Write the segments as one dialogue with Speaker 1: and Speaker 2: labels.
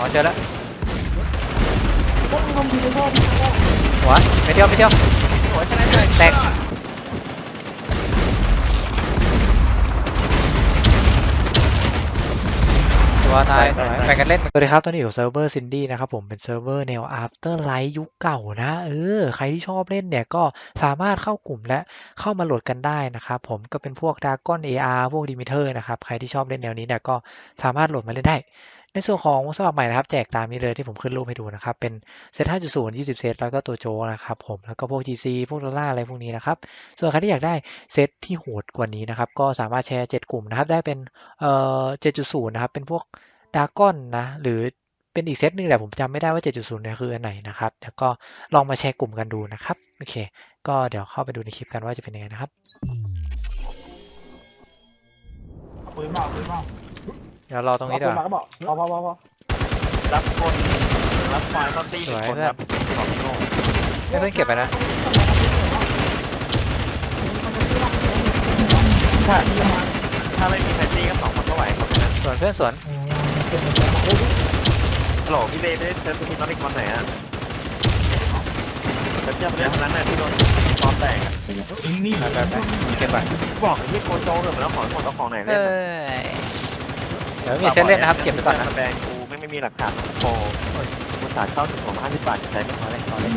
Speaker 1: อ๋อเจอแล้ว
Speaker 2: ต้องทำดีเลยพ่อพี่พ่อ
Speaker 1: หัวไปเดียวไปเดียว
Speaker 3: โอ้ยชนะเลย
Speaker 1: แตกตัวตายแบ่งกันเล่นสวัสดีครับตอนนี้อยู่เซิร์ฟเวอร์ซินดี้นะครับผมเป็นเซิร์ฟเวอร์แนว After Light ยุคเก่านะเออใครที่ชอบเล่นเนี่ยก็สามารถเข้ากลุ่มและเข้ามาโหลดกันได้นะครับผมก็เป็นพวก Dragon AR พวก Dimeter นะครับ ใครที่ชอบเล่นแนวนี้เนี่ยก็สามารถโหลดมาเล่นได้ ในส่วนของสมัครใหม่นะครับ แจกตามนี้เลยที่ผมขึ้นรูปให้ดูนะครับ เป็นเซต5.0 20 เซตแล้วก็ตัวโจนะครับผมแล้วก็พวก GC พวกดอลลาร์อะไรพวกนี้นะครับ ส่วนใครที่อยากได้เซตที่โหดกว่านี้นะครับ ก็สามารถแชร์ 7 กลุ่มนะครับ ได้เป็นเอ่อ7.0 นะครับ เป็นพวกดาก้อนนะหรือเป็นอีกเซตหนึงแหละผมจำไม่ได้ว่า 7.0 เนี่ยคืออันไหนนะครับแล้วก็ลองมาแชร์กลุ่มกันดูนะครับโอเค ก็เดี๋ยวเข้าไปดูในคลิปกันว่าจะเป็นยังไงนะครับ
Speaker 2: ปืนมาปืนมา
Speaker 1: เดี๋ยวรอตรงนี้เดี๋ยว
Speaker 2: มาก็บอกพอพอพอพอ
Speaker 3: รับคนรับไฟล์เข้าตีหนึ่งคนครับของพี่โง่
Speaker 1: ให้เพื่อนเก็บไปนะ
Speaker 3: ถ้าถ้าไม่มีใครตีก็สองคนก็ไหวคนนะ
Speaker 1: ส่วนเพื่อนสวน
Speaker 3: ฮัลโหลพี่เบ้ไม่ได้เซิร์ฟทีมน้องอีกวันไหนอะเซิร์ฟเจ้าเรื่องนั้นน่ะที่โดนตอนแตกอะ
Speaker 2: นี่
Speaker 1: ไปไปไปเก็บไป
Speaker 3: บอกที่โคโจเถอะมันเอาของหมดเอาของไหน
Speaker 1: เอ
Speaker 3: เล่น
Speaker 1: อเดี๋ยวมีเซตเล่นนะครับเก็บไปก่อนนะ
Speaker 3: แบงกูไม่ไม่มีหลักฐานโอ้ยกูสาเข้าถึงผมห้าสิบบาทใช้ไม่พอเลยพอเลย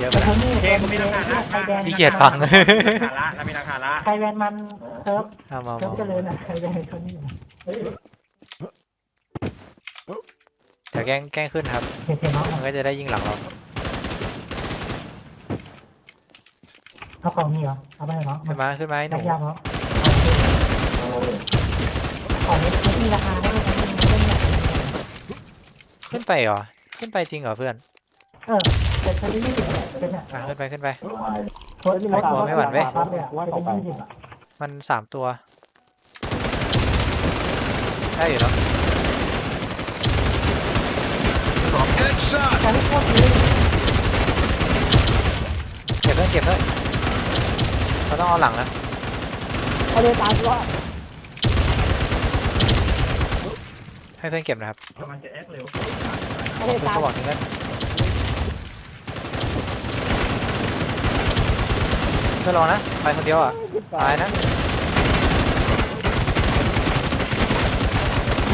Speaker 1: เยอะไป
Speaker 2: แต่
Speaker 1: แล้ว
Speaker 2: ทั้งนี้เกมมีราคาละใครแบน
Speaker 1: ขี้เกียจฟัง
Speaker 3: ละแล้วมีราคาละ
Speaker 2: ใครแบนมันเซิร์ฟ
Speaker 1: เอามา
Speaker 2: เซิร์ฟ
Speaker 1: มา
Speaker 2: เจริญนะใครแบนคนนี้
Speaker 1: เดี๋ยวแกล้งแกล้งขึ้นครับ
Speaker 2: เห็นเห็นน้อง
Speaker 1: มันก็จะได้ยิงหลังเรา
Speaker 2: เอาของนี่เหรอ เอาไปให้น้อง
Speaker 1: ขึ้นมาขึ้นมาไอ้หนู
Speaker 2: ยากๆเนาะของนี้ไม่มีราคาได้เลยนะเล่นแบบ
Speaker 1: ขึ้น ไปเหรอ ขึ้นไปจริงเหรอเพื่อน
Speaker 2: เออเป็นคนที่ยี่สิบเป็นอะ
Speaker 1: อะขึ้นไปขึ้นไป
Speaker 2: คนที่ราคา
Speaker 1: ไม่หวั่นเว้ย
Speaker 2: ปั๊บเนี่ยว่าเป็นยี่สิบอะ
Speaker 1: มันสามตัว ได้อยู่เนาะ
Speaker 4: Headshot!
Speaker 2: แต่ที่พวกนี้
Speaker 1: เก็บเพื่อนเก็บเพื่อนเราต้องเอาหลังนะ
Speaker 2: เขาเลยตายว่า
Speaker 1: ให้เพื่อนเก็บนะครับ
Speaker 3: มันจะแอคเร็ว
Speaker 2: เขาเลย
Speaker 1: เพื่อน
Speaker 2: ตาย
Speaker 1: ก็บอกทิ้งกันเพื่อนรอนะ ไปคนเดียวอะ ตายนะ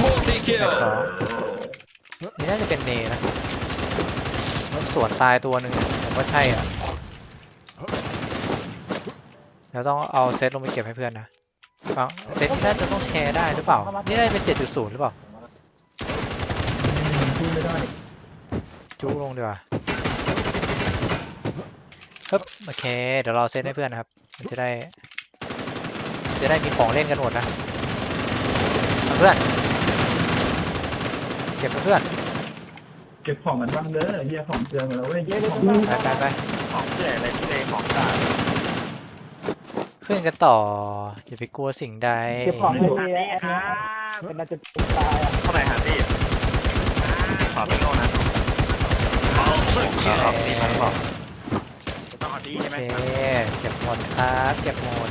Speaker 4: Multi
Speaker 1: แตกสอง
Speaker 4: kill!
Speaker 1: นี่น่าจะเป็นเนนะรถสวนตายตัวหนึ่งอะผมว่าใช่อะเดี๋ยวต้องเอาเซตลงไปเก็บให้เพื่อนนะฟังเซตนี้น่าจะต้องแชร์ได้หรือเปล่า นี่น่าจะเป็น 7.0 หรือเปล่า จูลงดีกว่าครับโอเค เดี๋ยวเราเซตให้เพื่อนนะครับ มันจะได้ จะได้มีของเล่นกันหมดนะเอาเพื่อน เก็บเพื่อน
Speaker 5: เก็บของกันบ้างเด้อเฮียของเตือนมาแล้วเว้ยเฮียของ
Speaker 1: ไปไปไป
Speaker 3: ของเสื่ออะไรที่เลยของตา
Speaker 1: ขึ้นกันต่อ อย่าไปกลัวสิ่งใด
Speaker 2: เก็บของดีๆนะเป็นน่าจะตายอะ
Speaker 3: เข้าไหนหาที่ ขอพี่โง่นะ
Speaker 4: Ultra
Speaker 3: ขอ
Speaker 4: kill!
Speaker 3: ตีมันบอกต้องเอาดีใช่
Speaker 1: โอ
Speaker 3: ไหม
Speaker 1: เคเก็บหมดครับเก็บหมด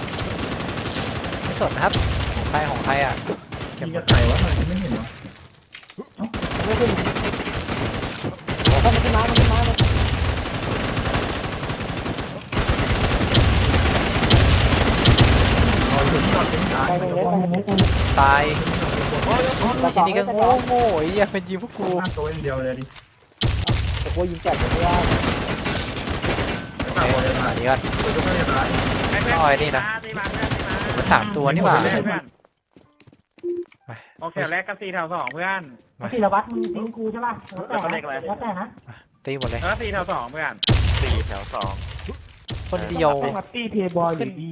Speaker 1: ไม่สนนะครับของใครของใครอะเก็บ
Speaker 5: ที่
Speaker 1: หม
Speaker 5: กระ
Speaker 1: ด
Speaker 5: ต่ายวะทำไมไม่เห็นวะ
Speaker 2: ไม่ขึ้นมันขึ้นมามันขึ้นมา
Speaker 5: เอาถึงก่อนถึงตาย
Speaker 2: ไปตรงนี้ไปตรงนี้ไป
Speaker 1: ตาย ไม่ใช่นี่ก็โง่โง่ไอ้เหี้ยเป็นยิงพวกกู
Speaker 5: ห้าตัวอย่างเดียวเลยดิ
Speaker 2: แต่กูยิงแจกไม่ได้
Speaker 1: โอเคอันนี้ก่อน
Speaker 5: ตัวก็ไม่ได้ร้าย
Speaker 1: ต้องเอาไอ้นี่นะมันสามตัวนี่หว่า
Speaker 3: โอเคแรกก็สี่แถวสองเพื่อน
Speaker 2: ธีรวัตรมึงทิ้งกูใช่ป่ะแล้วแต่แล้วแต่นะ
Speaker 1: ตีหมดเลย
Speaker 3: เออสี่แถวสองเพื่อนสี่แถวสอง
Speaker 1: คนเดียว
Speaker 2: มาตี้เพย์บอยหรือ D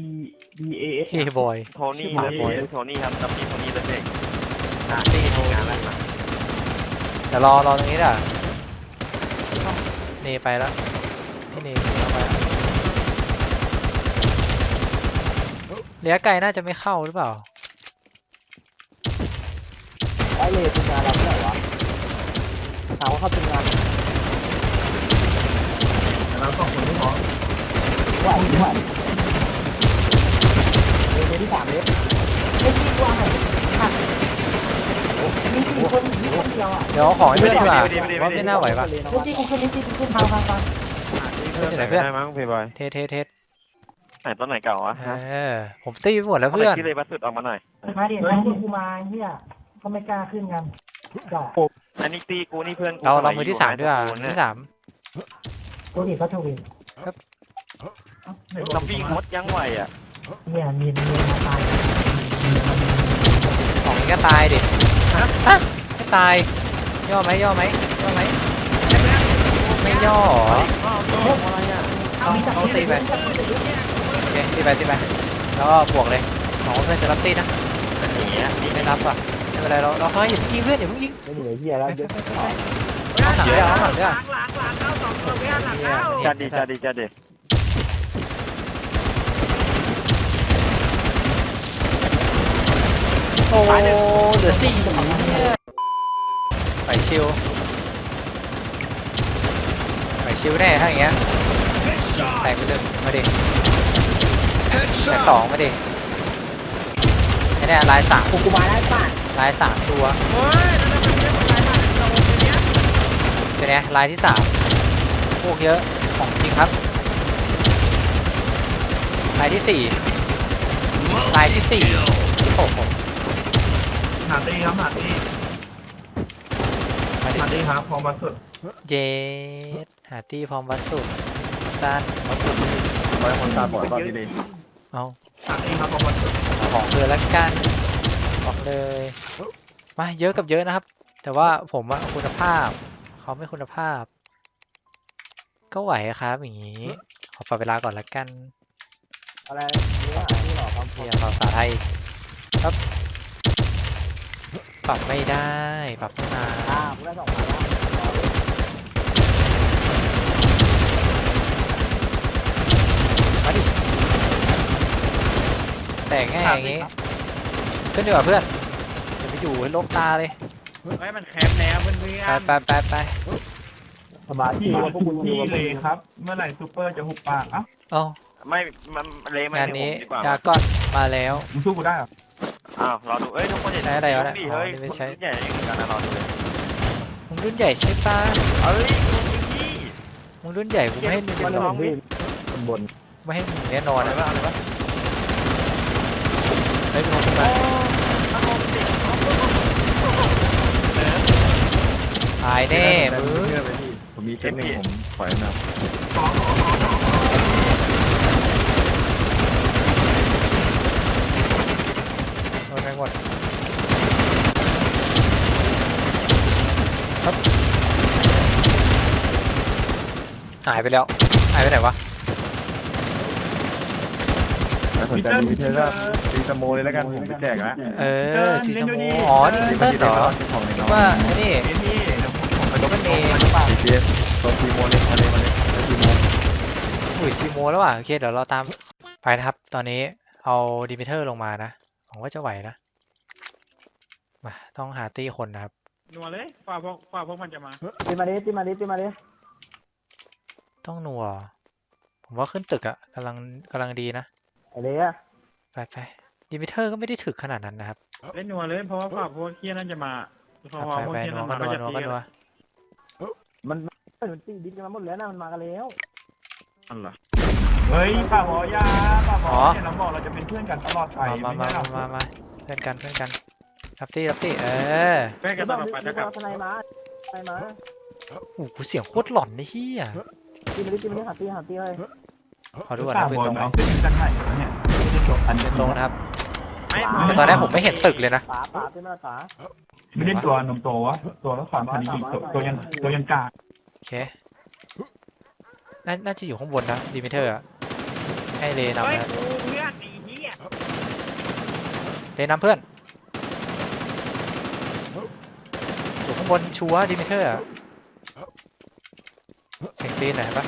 Speaker 2: D A S
Speaker 1: เฮบอย
Speaker 3: โทนี่เลยโทนี่ครับตับพี่โทนี่เลยเด็ก
Speaker 1: ตีโท
Speaker 3: งานแล้วนะ
Speaker 1: เดี๋ยวรอรอตรงนี้ด่ะเนไปแล้วพี่เนเข้าไปแล้วระยะไกลน่าจะไม่เข้าหรือเปล่า
Speaker 2: ไอเลทเป็นงานเราเมื่อไหร่วะถามว่าเขาเป็นงาน
Speaker 5: แต่เราสองคนไม่พอ
Speaker 2: ว่าอีกว่า เลทไม่ที่ว่าหักมีสี่คนมีคนเดียวดียวอะ
Speaker 1: เดี๋ยวเอาของให้เพื่อนดีกว่า
Speaker 3: ดีดีดีดี
Speaker 1: ว่าไม่น่าไหวปะ
Speaker 2: ขึ้นที่กูขึ้นที่กูขึ้นทางทางทาง
Speaker 1: เพื่อนอยู่ไหนเพื่อน
Speaker 3: ได้มั้งพี่บอย
Speaker 1: เทสเทสเทส
Speaker 3: ไหนต้นไหนเก่าวะ
Speaker 1: เออผมตีไปหมดแล้วเพื่อน
Speaker 3: ที่เลยบัสสุดออกมาหน่อย
Speaker 2: มาดิมาดิกูมาเฮียก็ไม่กล้าขึ้นกันก็
Speaker 3: อันนี้ตีกูนี่เพื่อนกู
Speaker 1: เราเรามือที่สามด้วยอะ
Speaker 3: ส
Speaker 1: มือ
Speaker 3: มัย
Speaker 1: ที่สาม
Speaker 2: กูดิเขาทวิน
Speaker 3: เราวิ่งมดยังไหวอะ
Speaker 2: เฮียมีนมีนมาตาย
Speaker 1: ของนี้ก็ตายดิฮะไม่ตาย ย่อไหมย่อไหมย่อไหมไม่ย่อเหรอ
Speaker 3: อะไรอะ
Speaker 1: เอาเอาตีไปโอเคตีไปตีไปแล้วก็บวกเลยหมองว่าเพื่อนจะรับตีนะ
Speaker 3: อย่างเงี้ย
Speaker 1: ไม่รับอะไม่เป็นไรเราเราเฮ้ยอย่าเพิ่งยิงเพื่อนอย่าเพิ่งยิง
Speaker 2: ไม่เหนื่อยเฮียแล้วเยอะ
Speaker 1: เอาหนังด้วยเอาหนังด้วย
Speaker 3: จัดดีจัดดีจัดดี
Speaker 1: โอ้เหลือสี่ไป ชิวไปชิวแน่ถ้าอย่างเงี้ยแตก
Speaker 4: Headshot.
Speaker 1: ไปหนึ่งมาดิแตกส
Speaker 4: Headshot.
Speaker 1: องมาดิไอ้เนี่ยลายสาม
Speaker 2: กูกูมาได้ป่ะ
Speaker 1: ลายสามตัวเป็นไงลายที่สามพวกเยอะของจริงครับลายที่สี่ลายที่สี่โอ้โห
Speaker 5: หาตีครับหาตี
Speaker 1: มาดิ
Speaker 5: หาตีครับพร้อมมาสุด
Speaker 1: เจดหาตี้พร้อมวัดสุดสั้น
Speaker 3: บอยคนตาบอดตอนนี้เลย
Speaker 1: เอา
Speaker 5: หาตีครับพร้อมมาสุด
Speaker 1: เอาของเลยละกันบอกเลยมาเยอะกับเยอะนะครับ แต่ว่าผมอะคุณภาพเขาไม่คุณภาพ ก็ไหวครับอย่างนี้ ขอฝากเวลาก่อนละกัน
Speaker 2: อะไรเนี่ยนี่หรอครับ
Speaker 1: เรียนภาษาไทยครับ ปรับไม่ได้ ปรับตั้งนาน
Speaker 2: อ่ากูได้สองพันแล้ว
Speaker 1: มาดิแต่ง่ายอย่างงี้ ขึ้นดีกว่าเพื่อนอย่าไปอยู่ให้โลกตาเลย
Speaker 6: ไม่มันแคมป์แล้วเพื่อน
Speaker 1: ไปไปไปไป
Speaker 2: สบาย
Speaker 5: ที่
Speaker 2: ที่พวกคุณ
Speaker 5: ที่เลยครับ เมื่อไหร่ซูเปอร์จะหุบปากอะ
Speaker 1: เอ้า
Speaker 3: ไม่มันเลมัน
Speaker 1: งาน
Speaker 3: ให้
Speaker 1: นี้
Speaker 3: ผมดีกว่า
Speaker 1: ดราก้อนมาแล้ว
Speaker 5: มึงสู้กูได้เหรอ
Speaker 3: อ้าวรอดูเอ้ยทุกคนอย่า
Speaker 1: ใช้อะไรวะเนี่ย
Speaker 3: ดิ
Speaker 1: อ๋อ
Speaker 3: เฮ้ย
Speaker 1: นี่ไม่ใช้
Speaker 3: คนใหญ่ยังเหมือนกันนะรอดูเลย
Speaker 1: มึงรุ่นใหญ่ใช่ปะ
Speaker 3: เอ้ยคุณพี่
Speaker 1: มึงรุ่นใหญ่กูไม่ให้มึง
Speaker 2: มัน
Speaker 1: หร
Speaker 2: เป็
Speaker 1: อก
Speaker 2: นที่บน
Speaker 1: ไม่ให้มึงแน่นอน
Speaker 3: อะไร
Speaker 1: อะ
Speaker 3: วะอะไรวะ
Speaker 1: เฮ้ยมึงลงขึ้นมาตายแน่มึง
Speaker 3: ผมมีเทคนิคผมถอยนะ
Speaker 1: โดนไป หมดครับหายไปแล้ว หายไปไหนวะ
Speaker 3: สนใจดูวิเทอร์ก็ตีสโมเลยแล้วกันผมไปแจกนะ
Speaker 1: เออซีสโมอ๋อนี่คือเต้นเหรอ
Speaker 3: ของใน
Speaker 1: คิด
Speaker 3: น้อง
Speaker 1: ว่าไอ้นี่
Speaker 5: เอ็นี่เดี๋ยวผมผมไป
Speaker 1: โด
Speaker 5: ดู
Speaker 1: นเอ
Speaker 3: ดีเจตัวทีโมเลยมาเลยมาเลยทีโม
Speaker 1: อุ้ยซีโมแล้วว่ะโอเคเดี๋ยวเราตามไปนะครับ ตอนนี้เอาดิมิเตอร์ลงมานะหวังว่าจะไหวนะ มาต้องหาตี้คนนะครับ
Speaker 6: นัวเลยฝ่าพวกฝ่าพวกมันจะมา
Speaker 2: ตีมาดิตีมาดิตีมาดิ
Speaker 1: ต้องนัว ผมว่าขึ้นตึกอะกำลังกำลังดีนะ
Speaker 2: ไอ้เลี้ย
Speaker 1: ไปไปดิมิเตอร์ก็ไม่ได้ถึกขนาดนั้นนะครับ
Speaker 6: เล่นนัวเลยเพราะว่าฝ่าพวกเคียนั่นจะมาพอ
Speaker 1: ไป
Speaker 6: พวก
Speaker 1: ไป
Speaker 6: เคีย
Speaker 1: นั
Speaker 6: นั่
Speaker 1: วนก็
Speaker 6: มา
Speaker 1: นั
Speaker 6: ก็
Speaker 1: ว
Speaker 6: จะ
Speaker 1: นัว
Speaker 6: ตี
Speaker 1: ก็
Speaker 6: กัน
Speaker 1: นัว
Speaker 2: มันมันตีดินกันมาหมดแล้วนะมันมากันแล้ว
Speaker 3: อันเหรอ
Speaker 5: เฮ้ยป่าหมอยาป่าหมอเนี่ยเราบอกเราจะเป็นเพื่อนกันตลอดไป
Speaker 1: มามา
Speaker 5: ไม่
Speaker 1: มา
Speaker 5: ใช่หรอ
Speaker 1: มามาเพื่อนกันเพื่อนกัน รับตี้รับตี้เออ
Speaker 6: แป้งกันตลอดไป
Speaker 2: จะ
Speaker 6: จะกลับ
Speaker 2: ทนายมาทนายมา
Speaker 1: โอ้โหเสียงโคตรหลอนนี่เฮีย
Speaker 2: ตีมาดิตีมาดิหาตีหาตีเลย
Speaker 1: ขอดูก่อน
Speaker 5: ป่า
Speaker 1: นะ
Speaker 5: ห
Speaker 1: ปืน
Speaker 5: มอ
Speaker 1: ตรงไหน
Speaker 5: เอาเป็นจากไหนวะเนี่ยไม่ได้จบอัน
Speaker 1: ปืนตรงนะครับ
Speaker 6: ไม่
Speaker 1: แต่ตอนแรกผมไม่เห็นตึกเลยนะ
Speaker 2: ป๋าป๋าตีมาป๋า
Speaker 5: ไม่ได้ตัวหนุ่มโตวะตัวละครพันอีกตัวตัวยังตัวยังกาก
Speaker 1: โอเคน่าน่าจะอยู่ข้างบนนะดิมิเตอร์อะให้เลนำ
Speaker 6: เฮ้ย
Speaker 1: นะ
Speaker 6: กูเพื่อนไอ้เหี้ย
Speaker 1: เลนำเพื่อนอยู่ข้างบนชัวร์ดิมิเตอร์อะเสียงตีนหน่อยเห็นปะ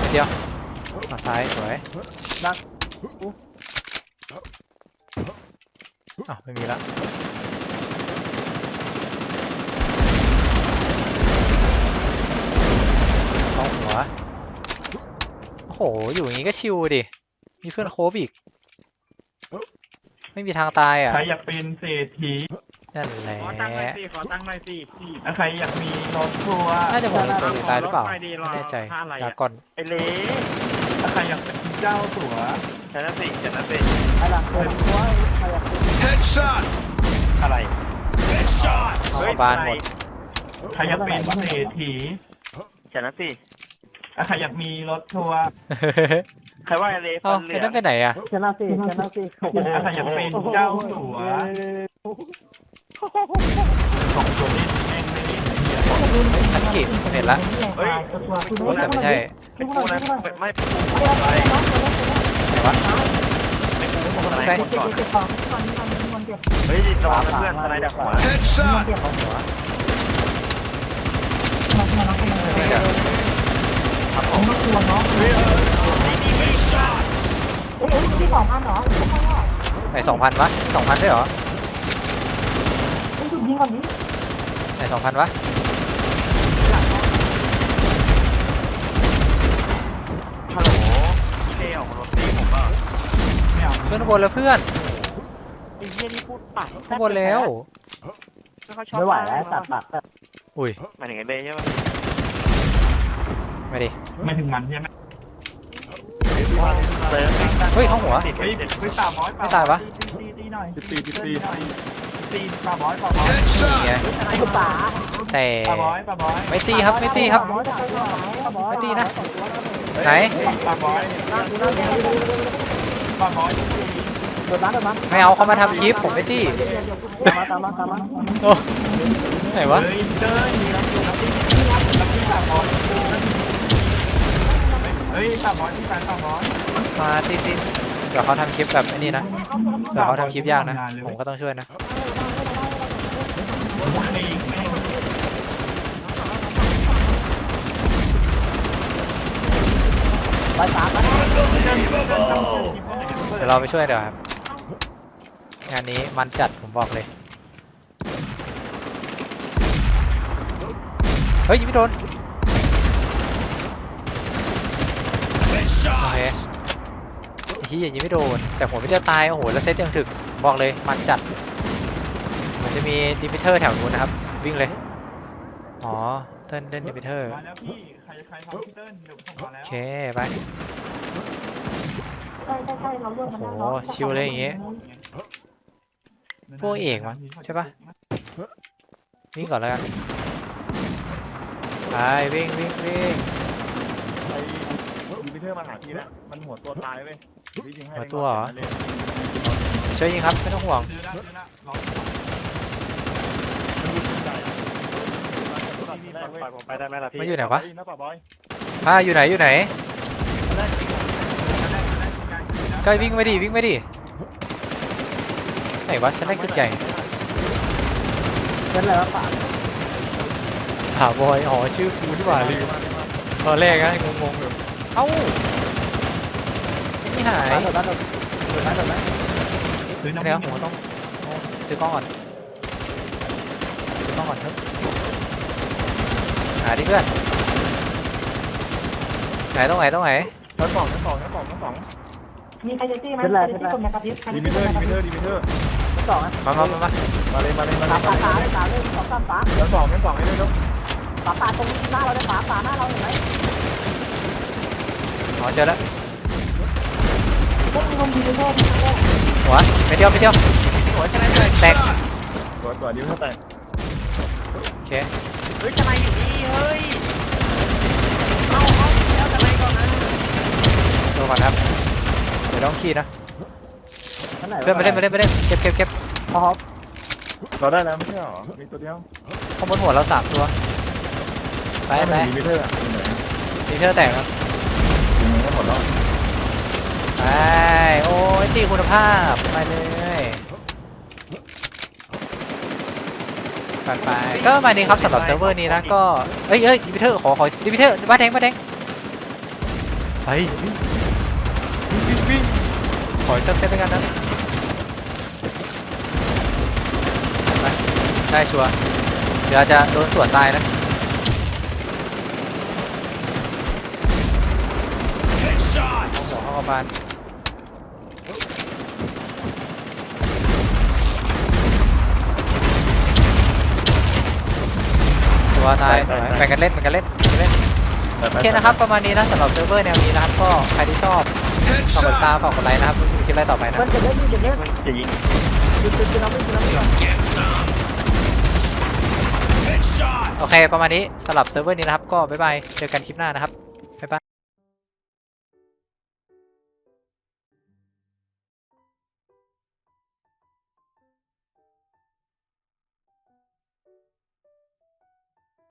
Speaker 1: นิดเดียวมาท้ายสวยอ้าวไม่มีละเข้าหัว โอ้โห อยู่อย่างงี้ก็ชิวดิ มีเพื่อนโคบอีก ไม่มีทางตายอะ
Speaker 5: ใครอยากเป็นเศรษฐี
Speaker 1: นั่นแหละ
Speaker 6: ขอตั้งหน่อยสิขอตั้งหน่อยสิพี่
Speaker 5: แล้วใครอยากมีรถทัวร์
Speaker 1: น่าจะผมเป็นตัวตายหรือเปล่า
Speaker 6: ขอรถไฟดีรอ
Speaker 1: ไม่แน่ใจ
Speaker 6: ท่าอะไรอะ
Speaker 1: ดาก่อน
Speaker 3: ไอเล่
Speaker 5: แล้วใครอยากเป็นเจ้าสัว
Speaker 3: ชนะสิชนะสิ
Speaker 2: ใครอยากเป็นตัวใครอยากเป็น
Speaker 4: Headshot.
Speaker 3: อะไร
Speaker 4: Headshot.
Speaker 1: เอามาบานหมด
Speaker 5: ใครอยากเป็นเศรษฐี
Speaker 3: ชนะสิ
Speaker 5: แล้วใครอยากมีรถทัวร์
Speaker 3: ใครว่าไอเล่
Speaker 1: เอ้า
Speaker 3: ฟันเหลื
Speaker 1: ไอ้
Speaker 3: อ
Speaker 1: นั่นไปไหนอะ
Speaker 2: ชนะสิชนะสิ
Speaker 5: แล้วใครอยากเป็นเจ้าสัวสองตัวนี้แม่งไม่ได้เหี้ย
Speaker 1: ทันกิเห็นละ
Speaker 3: เฮ้ย
Speaker 1: โอ้ยแต่ไม่ใช่
Speaker 3: เป็นกูนะไม่ไม่เป็นกูอะไร
Speaker 1: ไหนวะ
Speaker 3: เป็นกูคนอะไร
Speaker 1: ใช่
Speaker 3: คนก่อนเฮ้ยระวังนะเพื่อนอะไรดักหัว
Speaker 4: Headshot.
Speaker 1: นี่ เดี๋ยว
Speaker 3: ครับผม
Speaker 4: Shots.
Speaker 1: ไหนสองพันวะสองพันด้วยเหรอไหนสองพันวะ
Speaker 3: ฮัลโหลอีเล่ออกมารถตีผมเปล่า
Speaker 5: ไม่เอา
Speaker 1: ขึ้นข้างบนแล้วเพื่อน
Speaker 3: ไอ้เหี้ยนี่พูดปาก
Speaker 1: ข้างบนแล้ว
Speaker 3: เขาชอบ
Speaker 2: ไม่ไหวแล้วตัดตัดตัด
Speaker 1: อุ้ย
Speaker 3: หมายถึงไอเล่ใช่ไห ม
Speaker 1: ไม่ดิ
Speaker 5: ไม่ถึงมันใช่ไหม
Speaker 3: เติม
Speaker 1: เฮ้ยเข้าหัว
Speaker 3: ติด
Speaker 5: เฮ้ย
Speaker 3: ติด
Speaker 5: เฮ้ยสามร้อย
Speaker 1: ไม่ตายวะ
Speaker 5: ตีตีหน่อยตีตีตีตีสามร้อยสามร้อย
Speaker 1: นี่ไง
Speaker 4: Headshot.
Speaker 2: ไอ้ป๋า
Speaker 1: แต่
Speaker 5: สามร้อยสามร้อย
Speaker 1: ไม่ตีครับไม่ตีครับ ไม่ตีนะ ไหน
Speaker 5: สามร้อยสามร้อย
Speaker 2: โดนร้านโดนร้าน
Speaker 1: ไม่เอาเขามาทำคลิปผมไม่ตี
Speaker 2: ตามมาตามมาตามมา
Speaker 1: โอ้ไหนวะ
Speaker 5: เฮ้ยเต้ยมีน้ำจิ้มน้ำจิ้มน้ำจิ้มสามร้อย เฮ้ยสามร้อยที่แฟนสามร้อย
Speaker 1: มาตีตีเดี๋ยวเขาทำคลิปแบบไอ้นี่นะเดี๋ยวเขาทำคลิปยากนะ ผมก็ต้องช่วยนะ
Speaker 2: ไปสามไป
Speaker 1: เดี๋ยวเราไปช่วยเดี๋ยวครับ งานนี้มันจัดผมบอกเลย เฮ้ยยิงไม่โดน โอเค
Speaker 4: Headshot.
Speaker 1: ไอ้ที่ยิงไม่โดน แต่หัวไม่จะตาย โอ้โห แล้วเซตยังถึก บอกเลยมันจัด มันจะมีดิมิเตอร์แถวนู้นนะครับ วิ่งเลย อ๋อ เต้นเต้นดิมิเตอร์
Speaker 5: มาแล้วพี่ ใครใครทำพี่เติ้ลเดี๋ยวผมมา
Speaker 1: โอ
Speaker 5: แล้ว
Speaker 1: เค ไปโอ้โหชิวเลยอย่างงี้พวกเอกมั้งใช่ปะวิ่งก่อนแล้วกันไปวิ่งวิ่งวิ่ง
Speaker 3: ไอ้ยูพิเตอร์มาหาพี่แล้วมันหัวตัวตายเว้ยพี่ยิงให้
Speaker 1: หัวตัวเหรอช่วยยิงครับไม่ต้องห่วง
Speaker 5: ซื้อละซื้อละรอ
Speaker 3: ปล่อยผมไปได้ไหมล่ะพี่
Speaker 1: มันอยู่ไหนวะ
Speaker 3: นะป่าบอย
Speaker 1: อ่าอยู่ไหนอยู่ไหนก็วิ่งไปดิวิ่งไปดิไหนวะฉันได้จุดใหญ่
Speaker 2: เป็นอะไรวะป๋า
Speaker 1: ถามบอยอ๋อชื่อกูที่หว่าลืมตอนแรกนะงงๆอยู่ เอ้าไอ้นี่หาย
Speaker 2: โดนร้านโดนโดนร้านโดนร้าน
Speaker 5: ซื้อน้ำ
Speaker 1: เดี๋ยวผมต้องต้องซื้อกล้องก่อนซื้อกล้องก่อนเถอะหาดิเพื่อนไหนตรงไหนตรงไหน
Speaker 3: ชั้นสองชั้นสองชั้นสองชั้นสอง
Speaker 7: มีใครจะจี้ไหม
Speaker 2: เป็นไร
Speaker 7: ใคร
Speaker 2: เป็น
Speaker 7: จะ
Speaker 2: ไร
Speaker 7: จี้ส่งนะครับพี่
Speaker 3: ดีมิเตอร์ดีมิเตอร์ดีมิเตอร์
Speaker 2: สองอะ
Speaker 1: มามามามา
Speaker 3: มาเลยมาเลยมาเล
Speaker 2: ป๋ายป๋าป๋าเลยป๋าเลยสองสามป๋า
Speaker 3: ชั้นสองชั้นสองให้ด้วยลูก
Speaker 2: ป๋าป๋าตรงหน้าเราเลยป๋าป๋าหน้าเราเห็นไหม
Speaker 1: อ๋อเจอแล้ว
Speaker 7: พวกมึงลงดีเลยโลกพี่โลก
Speaker 1: หัวไปเที่ยวไปเที่ยว
Speaker 3: สวยชนะเลย
Speaker 1: แตก
Speaker 3: สวยสวยดิ้วเท่าแต่
Speaker 1: โอเค
Speaker 3: เฮ้ยชนะอยู่นี่เฮ้ยเอาเอาแล้วชนะก่อนนะ
Speaker 1: ดูก่อนครับเดี๋ยวต้องขี้นะ
Speaker 2: นั่นไหน
Speaker 1: เพื่อนไปเล่นไปเล่นไปเล่นเก็บเก็บเก็บ
Speaker 2: พอ
Speaker 3: เราได้แล้วไม่ใช่หรอมีตัวเดียว
Speaker 1: ข้างบนหัวเราสามตัวไปไป
Speaker 3: ดีมิเตอร์อยู่ไหน
Speaker 1: ดีเทอร์แตกครับ
Speaker 3: อยู่ไหนก็หมดแล้ว
Speaker 1: ไปโอ้ยตีคุณภาพไปเลยไปไปก็ประมาณนี้ครับสำหรับเซิร์ฟเวอร์นี้นะก็เอ้ยเอ้ยดิมิเทอร์ขอขอดิมิเทอร์บ้านแดงบ้านแดงไปวิ่งวิ่งวิ่งขอเซตเซตไปกันนะไปได้ชัวร์เดี๋ยวจะโดนสวนตายนะ บานตัวตายแบ่งกันเล่นแบ่งกันเล่นแบ่กันเล่นโอเคนะครับประมาณนี้นะสำหรับเซิร์ฟเวอร์แนวนี้นะครับก็ใครที่ชอบฝากกดตามฝากกดไลค์นะครับคลิปไลต่อไปนะ
Speaker 2: จะยิ
Speaker 3: ง
Speaker 1: โอเคประมาณนี้สำหรับเซิร์ฟเวอร์นี้นะครับก็บ๊ายบายเจอกันคลิปหน้านะครับบายบาย